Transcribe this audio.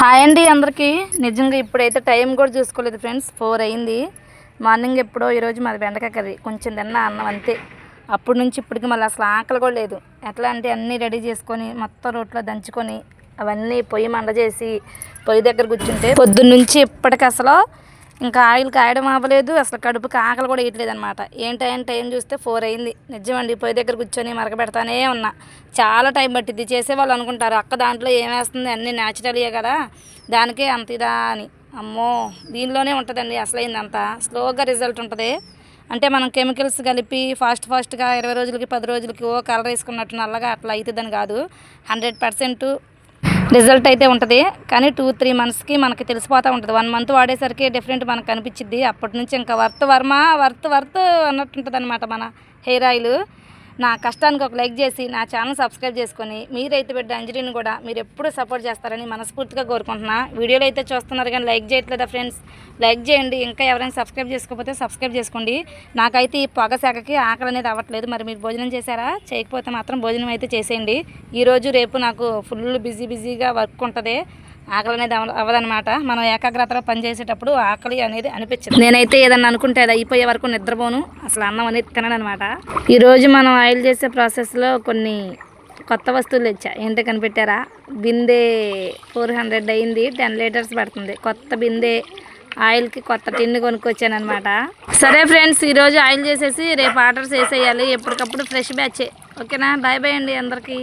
Hi అండి అందరికీ. నిజంగా ఇప్పుడైతే టైం కూడా చూసుకోలేదు ఫ్రెండ్స్. ఫోర్ అయింది. మార్నింగ్ ఎప్పుడో ఈరోజు మాది బెండకాయ కర్రీ. కొంచెం తిన్నా అన్నం అంతే. అప్పటి నుంచి ఇప్పటికి మళ్ళీ అసలు ఆకలి కూడా లేదు. ఎట్లా అంటే అన్నీ రెడీ చేసుకొని మొత్తం రోట్లో దంచుకొని అవన్నీ పొయ్యి మండ చేసి పొయ్యి దగ్గర కూర్చుంటే పొద్దున్నుంచి ఇప్పటికి అసలు ఇంకా ఆయిల్ కాయడం అవ్వలేదు అసలు కడుపుకి ఆకలి కూడా వేయట్లేదు అనమాట ఏంటి టైం టైం చూస్తే ఫోర్ అయింది. నిజమండి పొయ్యి దగ్గర కూర్చొని మరక పెడతానే ఉన్నా. చాలా టైం పట్టింది చేసేవాళ్ళు అనుకుంటారు అక్క దాంట్లో ఏం వేస్తుంది అన్నీ న్యాచురల్యే కదా. దానికే అంత ఇదా అని. అమ్మో దీనిలోనే ఉంటుందండి అసలైందంతా స్లోగా రిజల్ట్ ఉంటుంది. అంటే మనం కెమికల్స్ కలిపి ఫాస్ట్ ఫాస్ట్గా ఇరవై రోజులకి పది రోజులకి ఓ కలర్ వేసుకున్నట్టు నల్లగా అట్లా అవుతుందని కాదు. హండ్రెడ్ పర్సెంట్ రిజల్ట్ అయితే ఉంటుంది. కానీ టూ త్రీ మంత్స్కి మనకి తెలిసిపోతూ ఉంటుంది. వన్ మంత్ వాడేసరికి డిఫరెంట్ మనకు కనిపించింది అప్పటి నుంచి ఇంకా వర్త్ వర్మ వర్త్ వర్త్ అన్నట్టుంటుంది అనమాట మన హెయిర్ ఆయిల్. నా కష్టానికి ఒక లైక్ చేసి నా ఛానల్ సబ్స్క్రైబ్ చేసుకొని మీరైతే బిడ్డ అంజలిని కూడా మీరు ఎప్పుడు సపోర్ట్ చేస్తారని మనస్ఫూర్తిగా కోరుకుంటున్నా. వీడియోలు అయితే చూస్తున్నారు కానీ లైక్ చేయట్లేదా ఫ్రెండ్స్? లైక్ చేయండి. ఇంకా ఎవరైనా సబ్స్క్రైబ్ చేసుకోకపోతే సబ్స్క్రైబ్ చేసుకోండి. నాకైతే ఈ పొగ శాఖకి ఆకలి అనేది అవ్వట్లేదు. మరి మీరు భోజనం చేశారా? చేయకపోతే మాత్రం భోజనం అయితే చేసేయండి. ఈరోజు రేపు నాకు ఫుల్ బిజీ బిజీగా వర్క్ ఉంటుంది. ఆకలి అనేది అవ్వదనమాట మనం ఏకాగ్రతలో పనిచేసేటప్పుడు ఆకలి అనేది అనిపించదు. నేనైతే ఏదన్నా అనుకుంటే అది అయిపోయే వరకు నిద్రపోను. అసలు అన్నం అనేది తిననమాట అనమాట ఈరోజు మనం ఆయిల్ చేసే ప్రాసెస్లో కొన్ని కొత్త వస్తువులు తెచ్చా. ఏంటో కనిపెట్టారా? బిందే ఫోర్ హండ్రెడ్ అయింది. టెన్ లీటర్స్ పడుతుంది. కొత్త బిందే ఆయిల్కి కొత్త టిన్ను కొనుక్కొచ్చాను అనమాట సరే ఫ్రెండ్స్ ఈరోజు ఆయిల్ చేసేసి రేపు ఆర్డర్స్ వేసేయాలి ఎప్పటికప్పుడు ఫ్రెష్ బ్యాచే. ఓకేనా? బాయ్ బాయ్ అండి అందరికీ.